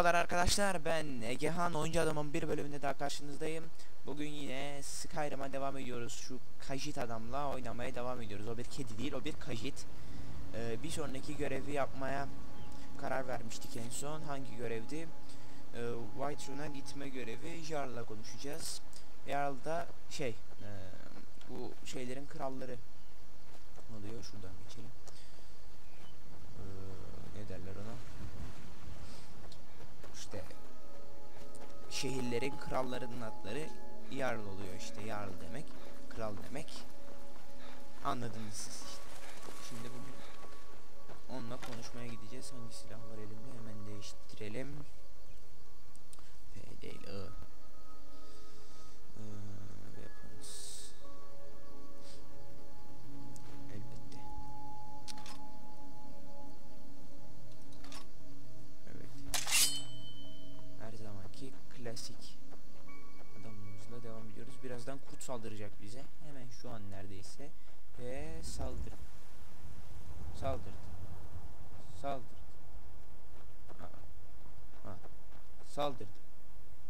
Merhabalar arkadaşlar ben Egehan oyuncu adamın bir bölümünde daha karşınızdayım. Bugün yine Skyrim'a devam ediyoruz. Şu Kajit adamla oynamaya devam ediyoruz. O bir kedi değil o bir Kajit. Ee, Bir sonraki görevi yapmaya karar vermiştik en son. Hangi görevdi? Ee, White Rune'a gitme görevi. Jarl'la konuşacağız. Jarl da şey e, bu şeylerin kralları oluyor. Şuradan geçelim. Ee, ne derler ona işte. Şehirlerin krallarının adları Jarl oluyor işte. Jarl demek kral demek. Anladınız siz işte. Şimdi bugün onunla konuşmaya gideceğiz. Hangi silah var elimde? Hemen değiştirelim. F değil I saldıracak bize. Hemen şu an neredeyse. Ve saldır. Saldır. Saldır. Aa. Ha. Saldırdı.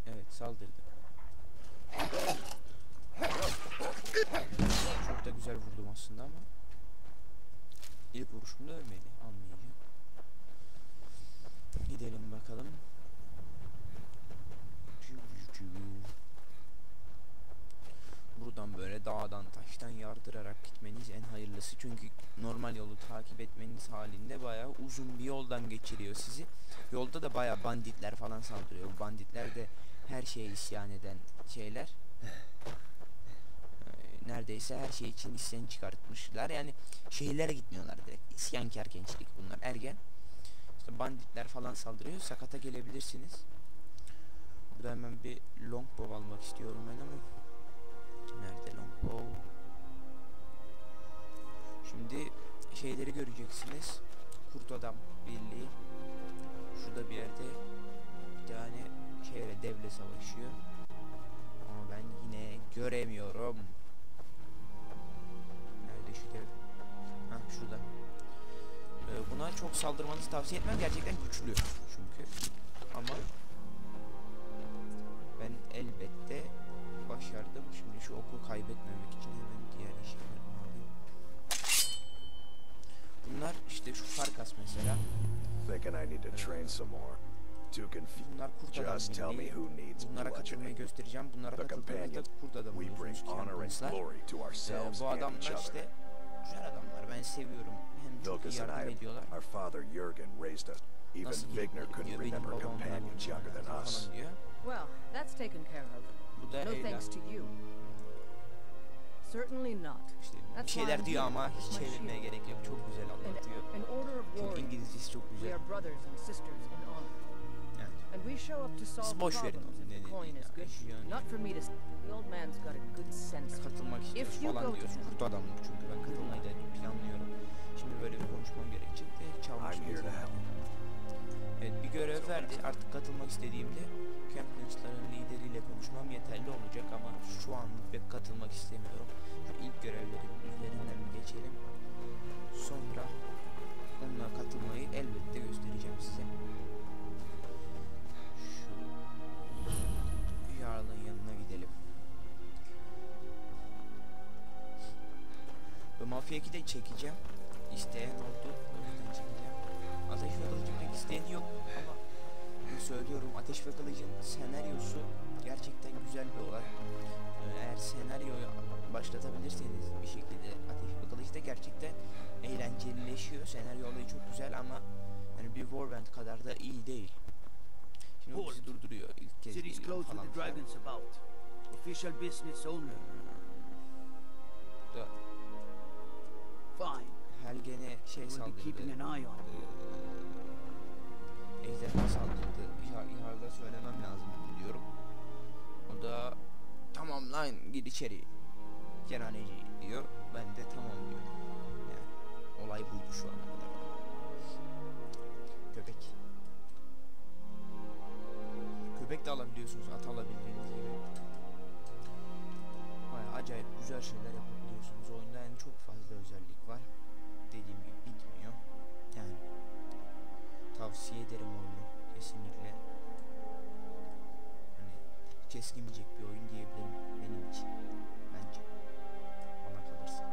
Evet saldırdı. Çok da güzel vurdum aslında ama ilk vuruşumda ölmedi. Anlayacağım. Gidelim bakalım. Buradan böyle dağdan taştan yardırarak gitmeniz en hayırlısı çünkü normal yolu takip etmeniz halinde bayağı uzun bir yoldan geçiriyor sizi. Yolda da bayağı banditler falan saldırıyor. Banditler de her şeye isyan eden şeyler. Ee, Neredeyse her şey için isyan çıkartmışlar. Yani şehirlere gitmiyorlar direkt. İsyankar gençlik bunlar. Ergen. İşte banditler falan saldırıyor. Sakata gelebilirsiniz. Burada hemen bir longbow almak istiyorum ben ama. Nerede longbow? Şimdi şeyleri göreceksiniz. Kurt adam birliği. Şurada bir yerde bir tane şeyle devle savaşıyor. Ama ben yine göremiyorum. Nerede şu dev? Ha şurada. Ee, buna çok saldırmanızı tavsiye etmem. Gerçekten güçlü çünkü. Ama ben elbette başardım. Şimdi şu oku kaybetmemek için hemen diğer eşyalarımı alayım. Bunlar işte şu Farkas mesela. Thinking I need to train some more. Too confused. Bunlar kurt adam Just tell me birliği. who needs Bunlara katılmayı göstereceğim. Bunlara The katıldığınızda kurt bring oluyorsunuz, honor and championslar. glory to Ee, ourselves bu and each adamlar other. işte güzel adamlar. Ben seviyorum. Hem çok iyi yardım I, ediyorlar. our father Jurgen raised us. Even Vigner couldn't remember companions younger than us. Well, that's taken care of. Bu da No Eyla. thanks to you. Certainly not. İşte bir That's şeyler diyor ama hiç my çevirmeye shield. gerek yok. Çok güzel An, anlatıyor. an order of Çünkü. İngilizcesi çok We güzel. are brothers and sisters in honor. Yani. And we show up to solve problems if the coin is good. Not for me to... The old man's got a good sense. katılmak istiyoruz If you falan go diyor. to him- Kurt adamlık çünkü ben katılmayı da planlıyorum. Şimdi böyle bir konuşmam gerekecek de çalmış. Evet bir görev verdi. Artık katılmak istediğimde Campions'ların lideriyle konuşmam yeterli olacak ama şu anlık pek katılmak istemiyorum. Şu ilk görevlerin üzerinden geçelim. Sonra onunla katılmayı elbette göstereceğim size. Şu Jarl'ın yanına gidelim. Ve Mafya 2'de çekeceğim. İsteyen oldu. O yüzden çekeceğim. Ateş ve pek isteyen ve Kılıcın senaryosu gerçekten güzel bir olay. Ee, Eğer senaryoyu başlatabilirseniz bir şekilde Ateş ve Kılıç da gerçekten eğlencelileşiyor. Senaryo olayı çok güzel ama yani bir Warband kadar da iyi değil. Şimdi bu bizi durduruyor ilk kez City's geliyor falan. dragons about. Official business only. Da Fine. Helgen'e şey be keeping saldırdı. an eye on. Ee, ejderha saldırdı. Söylemem lazım diyorum. O da tamam lan gir içeri. Kerhaneci diyor. Ben de tamam diyorum. Yani olay buydu şu ana kadar. Köpek. Köpek de alabiliyorsunuz at alabildiğiniz gibi. Baya acayip güzel şeyler yapabiliyorsunuz. Oyunda yani çok fazla özellik var. Dediğim gibi bitmiyor. Yani tavsiye ederim oyunu kesinlikle. Eskimeyecek bir oyun diyebilirim benim için. Bence. Bana kalırsa.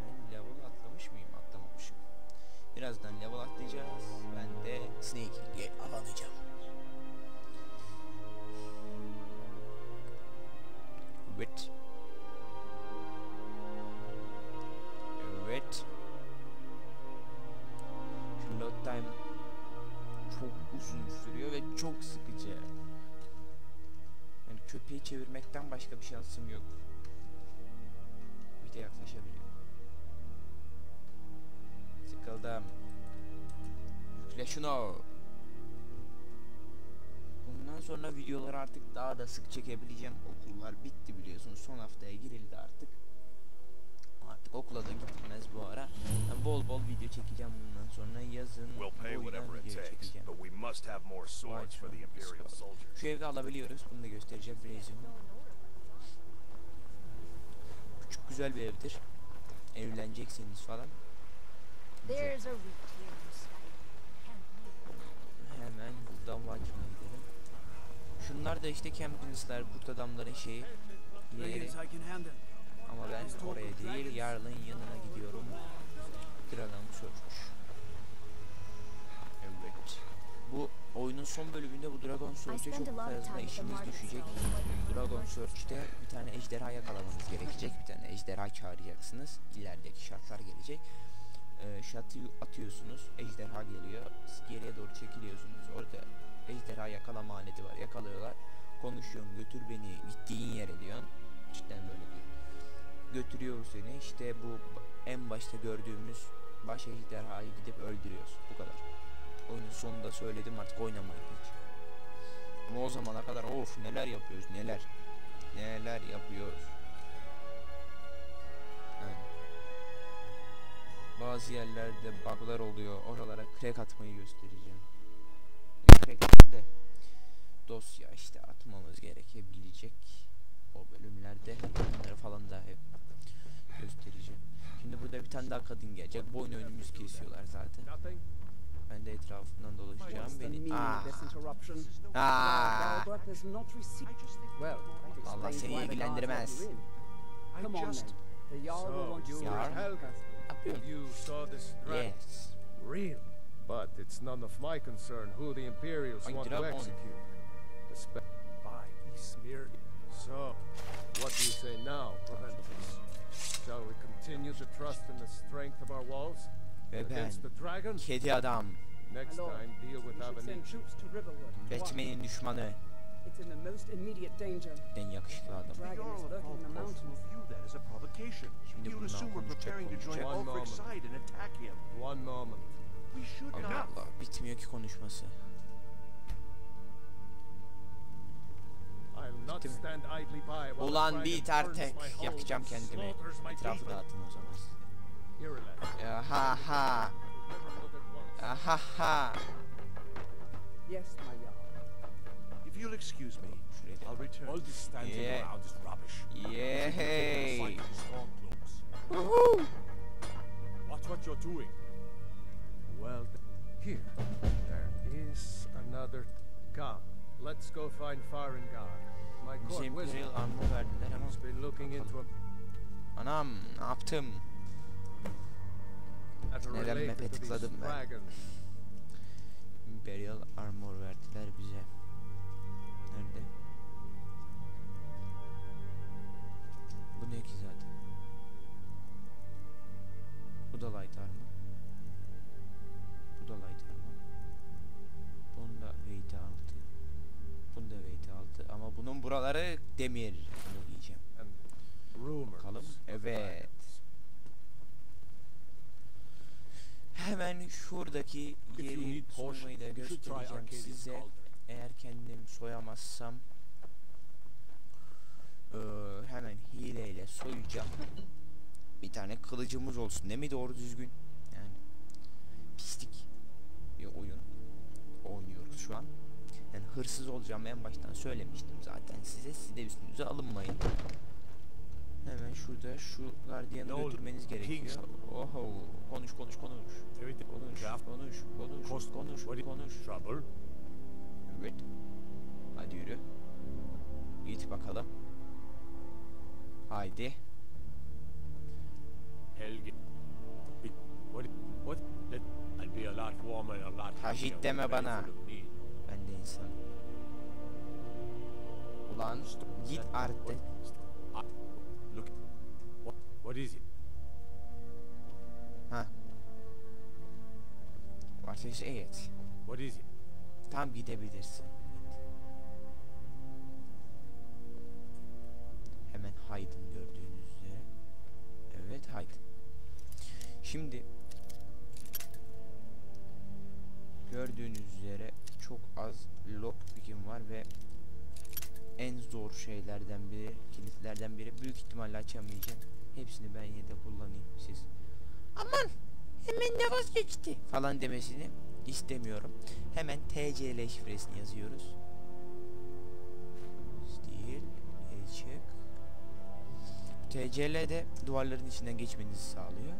Ben level atlamış mıyım? Atlamamışım. Birazdan level atlayacağız. Ben de Snake alanacağım. Evet. Evet. Şu load time çok uzun sürüyor ve çok sıkıcı. Köpeği çevirmekten başka bir şansım yok. Bir de yaklaşabiliyor. Sıkıldım. Yükle şunu. Bundan sonra videoları artık daha da sık çekebileceğim. Okullar bitti biliyorsunuz. Son haftaya girildi artık. Artık okula da gitmez bu ara. Ben bol bol video çekeceğim bundan sonra. Yazın We'll it video takes, çekeceğim. but we must have more swords for the Imperial soldiers. Şu evde alabiliyoruz. Bunu da göstereceğim. Brazen. Küçük güzel bir evdir. Evlenecekseniz falan. Hemen buradan Viking'e gidelim. Şunlar da işte Campins'ler, kurt adamların şeyi. Yeri. Ama ben oraya değil, Yarl'ın yanına gidiyorum. Dragon Search'muş. Evet. Bu oyunun son bölümünde bu Dragon Search'e çok fazla işimiz düşecek. Dragon Search'te bir tane ejderha yakalamanız gerekecek. Bir tane ejderha çağıracaksınız. İlerideki şartlar gelecek. Ee, şatı atıyorsunuz. Ejderha geliyor. Siz geriye doğru çekiliyorsunuz. Orada ejderha yakalama aleti var. Yakalıyorlar. Konuşuyorsun. Götür beni gittiğin yere diyorsun. Cidden böyle diyor. Götürüyor seni. İşte bu en başta gördüğümüz baş ejderhayı gidip öldürüyoruz. Bu kadar. Oyunun sonunda söyledim artık oynamayın hiç. Ama o zamana kadar of neler yapıyoruz neler. Neler yapıyoruz. Yani. Bazı yerlerde bug'lar oluyor. Oralara crack atmayı göstereceğim. Crack değil de dosya işte atmamız gerekebilecek o bölümlerde onları falan da hep göstereceğim. Şimdi burada bir tane daha kadın gelecek. Boyun önümüzü kesiyorlar zaten. Ben de etrafından dolaşacağım. Beni. Well, that Allah seni ilgilendirmez. let you saw this? Yes. Real. But it's none of my concern who the Imperials want to execute. By Ismir. So, what do you say now, Proventus? Shall we continue to trust in the strength of our walls? Ve ben Against the dragon? kedi adam. Next time, deal with. Batman'in düşmanı. It's in the most immediate danger. En yakışıklı adam. Dragon is lurking in the mountains. view that as a provocation. Şimdi You'd bundan assume we're konuşacak, preparing to join konuşacak. One Ulfric's moment. side and attack him. One moment. We should Allah not. Allah. Bitmiyor ki konuşması. I'll not Bitti mi? stand idly by while the Ulan dragon bit burns artık. my hold Yakacağım and kendimi. slaughters my Etrafı people. dağıtın o zaman size. Irulan, Ya ha ha. never look at once. Ya ha ha. Yes, my Jarl. If you'll excuse me, Şuraya da. I'll return. All this standing Yeah. around is rubbish. Yay. Fight with strong cloaks. Woohoo. Watch what you're doing. Well, th- here. There is another. Come, let's go find Farengar. My court wizard. armor verdiler ama. He's been looking into a Anam ne yaptım? matter Neden related map'e to these tıkladım ben? Imperial armor verdiler bize. Nerede? Bu ne ki zaten? Bu da light armor. Bunun buraları demir. Bunu diyeceğim. Bakalım. Evet. Hemen şuradaki yeri soymayı da göstereceğim size. Eğer kendim soyamazsam eee, hemen hileyle soyacağım. Bir tane kılıcımız olsun değil mi doğru düzgün? Yani pislik bir oyun oynuyoruz şu an hırsız olacağım en baştan söylemiştim zaten size. Siz de üstünüze alınmayın. Hemen şurada şu gardiyanı ne götürmeniz oldu? gerekiyor. Oho konuş konuş konuş. Evet. Konuş konuş konuş Cost. konuş konuş. Trouble. Evet. Hadi yürü. Git bakalım. Haydi. Helge. What? What? I'll be a lot warmer and a lot. Haşit deme bana. Ben de insanım. Ulan git artık. Look. What? What is it? Ha. What is it? What is it? Tam gidebilirsin. Hemen Haydn gördüğünüz üzere. Evet Haydn. Şimdi gördüğünüz üzere çok az lockpick'im var ve en zor şeylerden biri, kilitlerden biri. Büyük ihtimalle açamayacağım. Hepsini ben yine de kullanayım siz. Aman hemen ne vazgeçti falan demesini istemiyorum. Hemen TCL şifresini yazıyoruz. Steel, açık. TCL de duvarların içinden geçmenizi sağlıyor.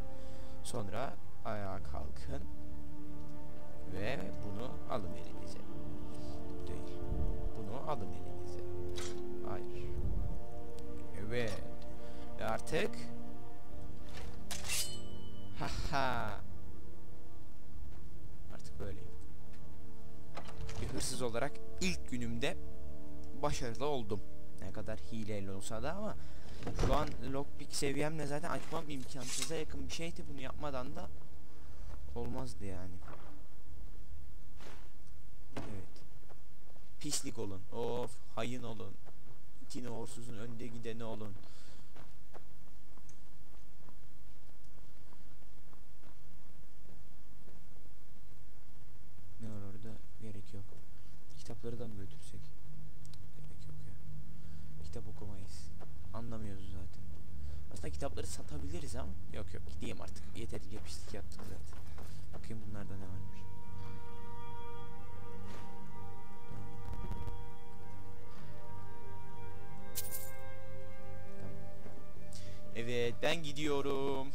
Sonra ayağa kalkın ve bunu alın elinize. Değil. Bunu alın elinize. Evet. Ve artık Haha. Artık böyleyim. Bir hırsız olarak ilk günümde başarılı oldum. Ne kadar hileyle olsa da ama şu an lockpick seviyemle zaten açmam imkansıza yakın bir şeydi. Bunu yapmadan da olmazdı yani. Evet. Pislik olun. Of, hayın olun. İtini orsuzun önde gideni olun. Ne var orada? Gerek yok. Kitapları da mı götürsek? Gerek yok ya. Kitap okumayız. Anlamıyoruz zaten. Aslında kitapları satabiliriz ama yok yok gideyim artık. Yeterince pislik yaptık zaten. Bakayım bunlarda ne varmış. Evet ben gidiyorum.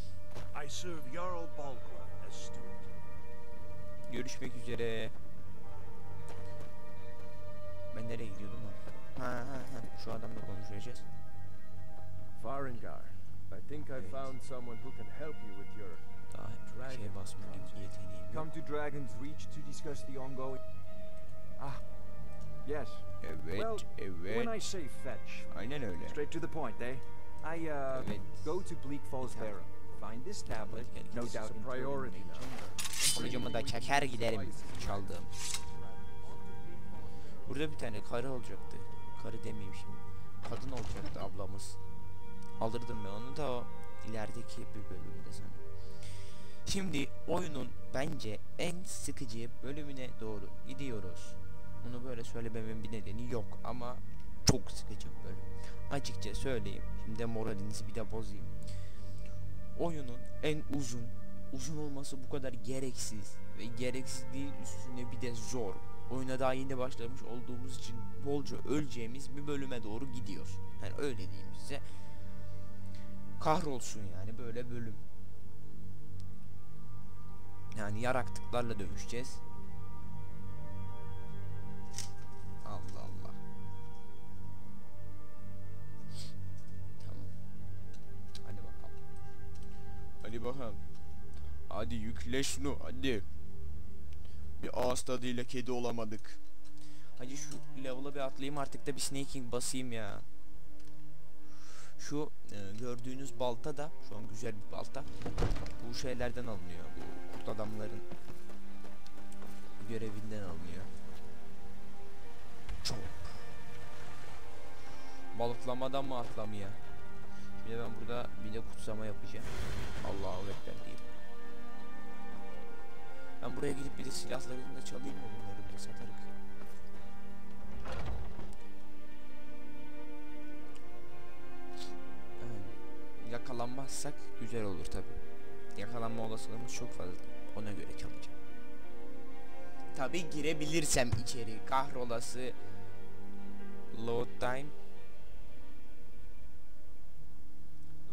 Görüşmek üzere. Ben nereye gidiyordum lan? Ha ha ha. Şu adamla konuşacağız. Farengar. I think I Evet. found someone who can help you with your Daha Dragon şey basma gibi bir yeteneğim yok. Come to Dragon's Reach to discuss the ongoing. Ah, yes. Evet, Well, When I evet. say fetch, Aynen öyle. straight to the point, eh? I uh go to Bleak Falls. Barrow, find this tablet, no doubt a priority now. Kılıcımı da çeker giderim çaldığım. Burada bir tane karı olacaktı. Karı demeyeyim şimdi. Kadın olacaktı ablamız. Alırdım ben onu da o ilerideki bir bölümde sana. Şimdi oyunun bence en sıkıcı bölümüne doğru gidiyoruz. Bunu böyle söylememin bir nedeni yok ama çok sıkıcı bir bölüm. Açıkça söyleyeyim. Şimdi moralinizi bir de bozayım. Oyunun en uzun, uzun olması bu kadar gereksiz ve gereksizliğin üstüne bir de zor. Oyuna daha yeni başlamış olduğumuz için bolca öleceğimiz bir bölüme doğru gidiyor. Yani öyle diyeyim size. Kahrolsun yani böyle bölüm. Yani yaraktıklarla dövüşeceğiz. Hadi bakalım. Hadi yükle şunu hadi. Bir ağız tadıyla kedi olamadık. Hadi şu level'a bir atlayayım artık da bir snaking basayım ya. Şu e, gördüğünüz balta da şu an güzel bir balta. Bu şeylerden alınıyor. Bu kurt adamların görevinden alınıyor. Çok. Balıklamadan mı atlamaya? Şimdi ben burada bir de kutsama yapacağım. Allahu Ekber diyeyim. Ben buraya gidip bir de silahlarını da çalayım mı bunları da satarık. Evet. Yakalanmazsak güzel olur tabi. Yakalanma olasılığımız çok fazla. Ona göre çalacağım. Tabi girebilirsem içeri kahrolası load time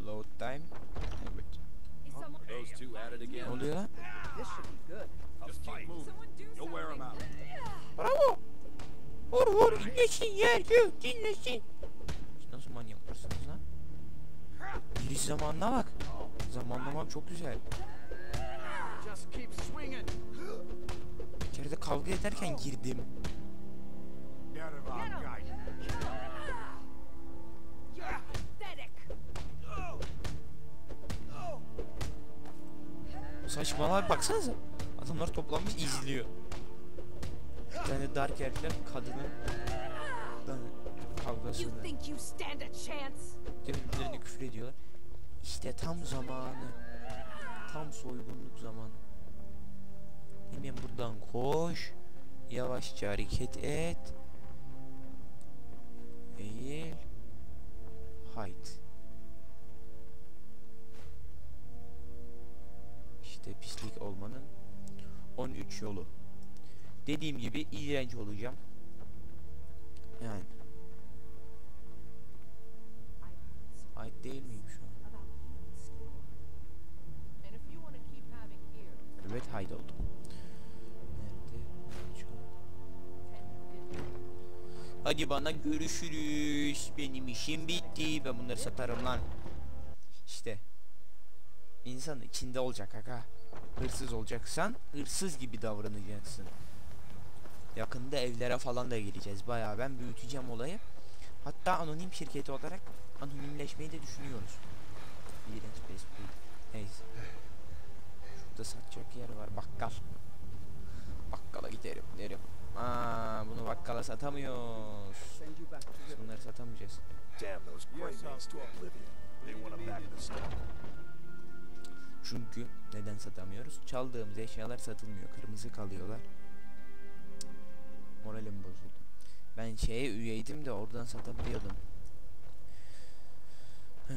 load time evet Those two at it again. oluyor lan This should be good. Just keep moving. someone do You'll wear 'em something? out. Bravo. Vur vur inlesin yer gök dinlesin. Nasıl manyaklırsınız lan? Giriş zamanına bak. Zamanlamam çok güzel. Just keep swinging. Bir kere de kavga ederken girdim. Saçmalama baksanıza. Adamlar toplanmış izliyor. Bir tane dark herifler kadının ben kavgasını You think you stand a chance? birbirlerine küfür ediyorlar. İşte tam zamanı. Tam soygunluk zamanı. Hemen buradan koş. Yavaşça hareket et. Eğil. Hayt. İşte pislik olmanın 13 yolu. Dediğim gibi iğrenç olacağım. Yani. Ait değil miyim şu an? Evet haydi oldum. Nerede? Şu an. Hadi bana görüşürüz. Benim işim bitti. Ben bunları satarım lan. İşte. İnsan içinde olacak aga. Hırsız olacaksan hırsız gibi davranacaksın. Yakında evlere falan da gireceğiz. Bayağı ben büyüteceğim olayı. Hatta anonim şirketi olarak anonimleşmeyi de düşünüyoruz. İğrenç Facebook. Neyse. Şurada satacak yer var. Bakkal. Bakkala giderim derim. Aa, bunu bakkala satamıyoruz. Bunları satamayacağız. Damn those. Çünkü neden satamıyoruz? Çaldığımız eşyalar satılmıyor. Kırmızı kalıyorlar. Moralim bozuldu. Ben şeye üyeydim de oradan satabiliyordum. Ee,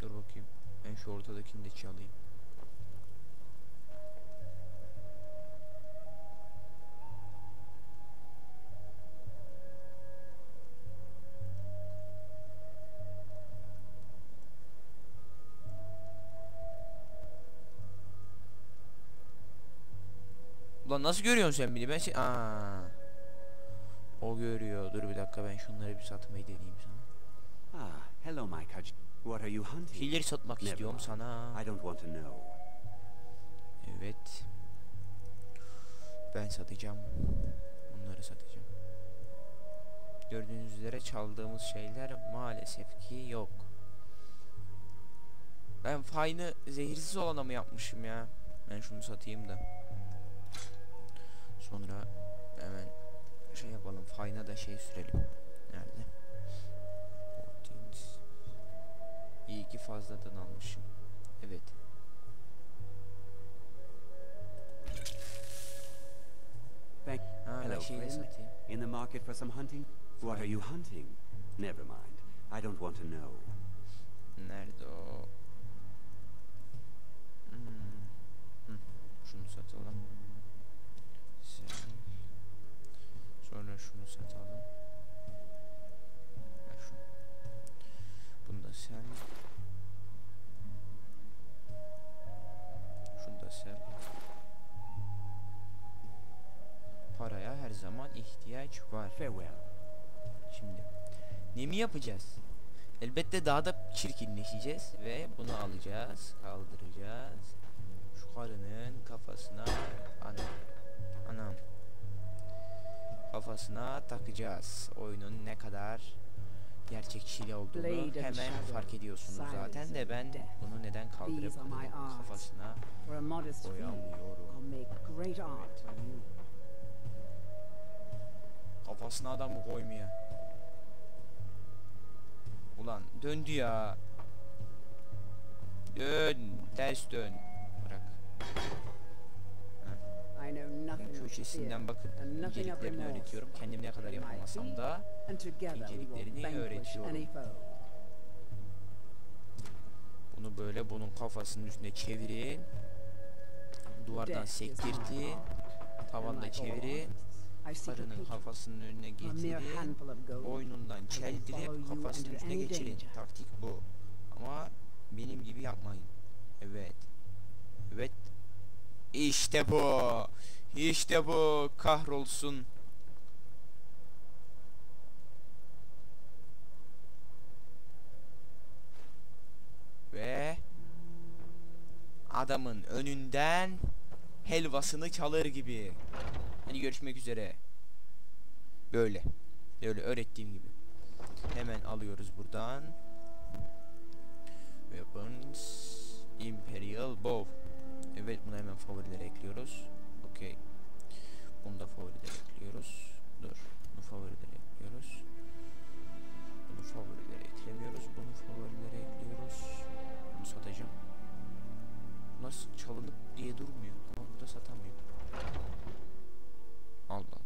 Dur bakayım. Ben şu ortadakini de çalayım. Ulan nasıl görüyorsun sen beni? Ben şey... Aa. O görüyor. Dur bir dakika ben şunları bir satmayı deneyeyim sana. Ah, hello, my Kaj. What are you hunting? Şeyleri satmak Never istiyorum sana. I don't want to know. Evet. Ben satacağım. Bunları satacağım. Gördüğünüz üzere çaldığımız şeyler maalesef ki yok. Ben faynı zehirsiz olana mı yapmışım ya? Ben şunu satayım da. Sonra hemen şey yapalım. Fayna da şey sürelim. Nerede? 14. İyi ki fazladan almışım. Evet. Thank. Ha, Hello, satayım. In the market for some hunting? What are you hunting? Never mind. I don't want to know. Nerede o? Hmm. Şunu satalım. Sonra şunu satalım. Ver şunu. Bunu da sel. Şunu da sel. Paraya her zaman ihtiyaç var. Şimdi ne mi yapacağız? Elbette daha da çirkinleşeceğiz ve bunu alacağız, kaldıracağız. Takacağız. Oyunun ne kadar gerçekçili olduğunu hemen fark ediyorsunuz zaten de ben bunu neden kaldırıp kafasına koyamıyorum. Kafasına adamı koymaya. Ulan döndü ya. Dön. Ters dön. Köşesinden of İnceliklerini öğretiyorum. Kendim ne kadar yapamasam da inceliklerini öğretiyorum. bunu böyle bunun kafasının üstüne çevirin. Duvardan sektirtin. Tavanda çevirin. artists, I seek a Karının patron, kafasının önüne getirin. Boynundan çeldirip kafasının üstüne geçirin. Taktik bu. Ama benim gibi yapmayın. Evet. Evet. İşte bu. İşte bu. Kahrolsun. Ve adamın önünden helvasını çalır gibi. Hadi görüşmek üzere. Böyle. Böyle öğrettiğim gibi. Hemen alıyoruz buradan. Weapons Imperial Bow. Evet bunu hemen favorilere ekliyoruz. Okey. Bunu da favorilere ekliyoruz. Dur. Bunu favorilere ekliyoruz. Bunu favorilere eklemiyoruz. Bunu favorilere ekliyoruz. Bunu satacağım. Nasıl çalınıp diye durmuyor. Ama burada satamıyor. Allah.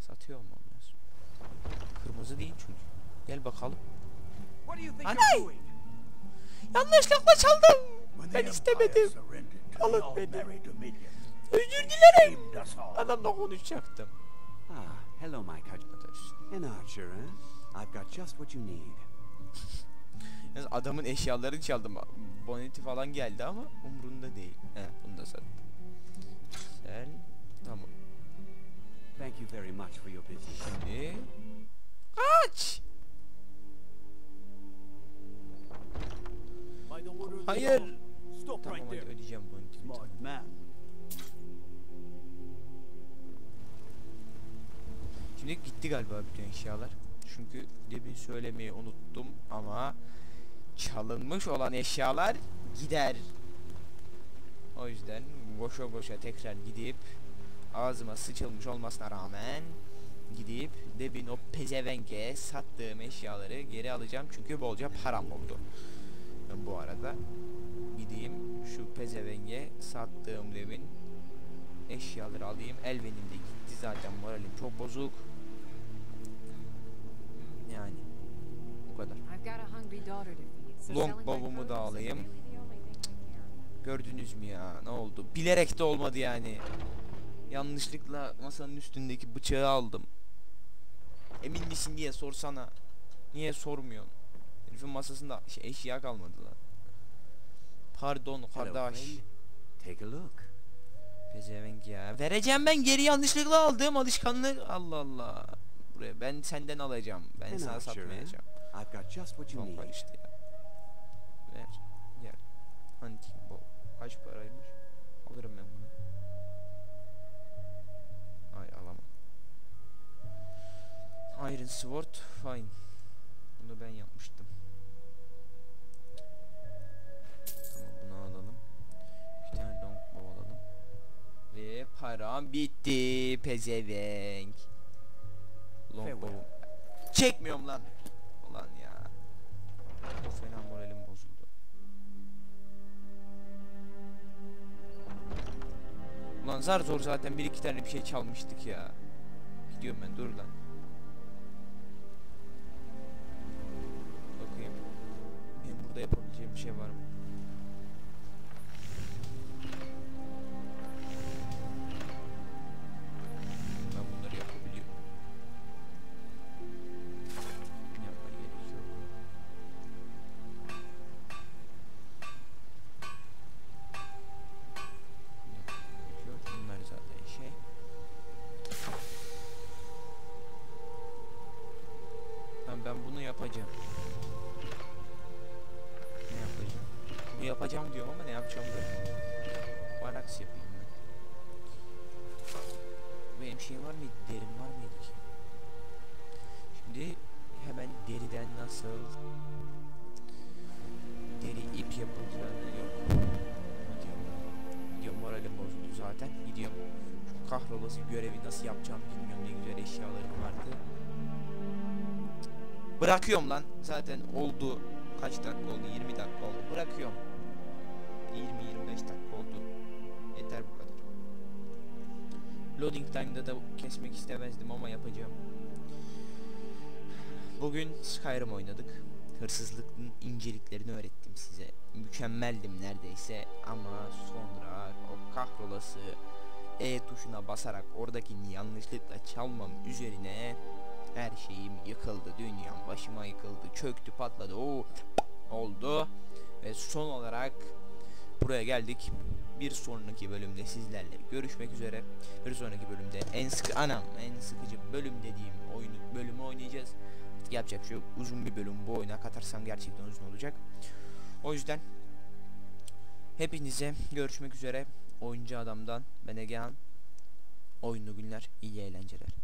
Satıyor olmam lazım. Kırmızı değil çünkü. Gel bakalım. Anay! Yanlışlıkla çaldım. Ben istemedim. Alın beni. All Adamla konuşacaktım. Ah, hello, my. Arkadaş. An archer, eh? I've got just what you need. Yalnız adamın eşyalarını çaldım. Boneti falan geldi ama umrunda değil. He bunu da sattım. Sen tamam. Thank you very much for your business. Şimdi kaç. Hayır. Stop Tamam right hadi there. ödeyeceğim bonetimi. Smart man. Şimdi gitti galiba bütün eşyalar. Çünkü demin söylemeyi unuttum ama çalınmış olan eşyalar gider. O yüzden boşa boşa tekrar gidip ağzıma sıçılmış olmasına rağmen gidip Debin o pezevenge sattığım eşyaları geri alacağım çünkü bolca param oldu. Bu arada gideyim şu pezevenge sattığım Debin eşyaları alayım. Elven'in de gitti zaten moralim çok bozuk. So Long bow'umu da alayım. Gördünüz mü ya ne oldu? Bilerek de olmadı yani. Yanlışlıkla masanın üstündeki bıçağı aldım. Emin misin diye sorsana. Niye sormuyorsun? Herifin masasında şey, eşya kalmadı lan. Pardon kardeş. Take a look. Pezevenk ya. Vereceğim ben geri yanlışlıkla aldığım alışkanlık. Allah Allah. Buraya ben senden alacağım. Ben An sana eh? satmayacağım. I've got just what you Çok var need. işte ya. Ver. Gel. Hunting bow. Kaç paraymış? Alırım ben bunu. Ay alamam. Iron Sword. Fine. Bunu ben yapmıştım. Tamam bunu alalım. Bir tane longbow alalım. Ve param bitti. Pezevenk. Longbow. Çekmiyorum lan. Ulan zar zor zaten bir iki tane bir şey çalmıştık ya. Gidiyorum ben dur lan. Bakayım. Benim burada yapabileceğim bir şey var mı? Görevi nasıl yapacağım bilmiyorum ne güzel eşyalarım vardı. Bırakıyorum lan. Zaten oldu. Kaç dakika oldu? 20 dakika oldu. Bırakıyorum. 20-25 dakika oldu. Yeter bu kadar. Loading time'da da kesmek istemezdim ama yapacağım. Bugün Skyrim oynadık. Hırsızlığın inceliklerini öğrettim size. Mükemmeldim neredeyse ama sonra o kahrolası E tuşuna basarak oradaki yanlışlıkla çalmam üzerine her şeyim yıkıldı. Dünyam başıma yıkıldı. Çöktü patladı. Oo, oldu. Ve son olarak buraya geldik. Bir sonraki bölümde sizlerle görüşmek üzere. Bir sonraki bölümde en sıkı anam en sıkıcı bölüm dediğim oyunu bölümü oynayacağız. Yapacak bir şey yok. Uzun bir bölüm bu oyuna katarsam gerçekten uzun olacak. O yüzden hepinize görüşmek üzere. Oyuncu adamdan ben Egehan. Oyunlu günler, iyi eğlenceler.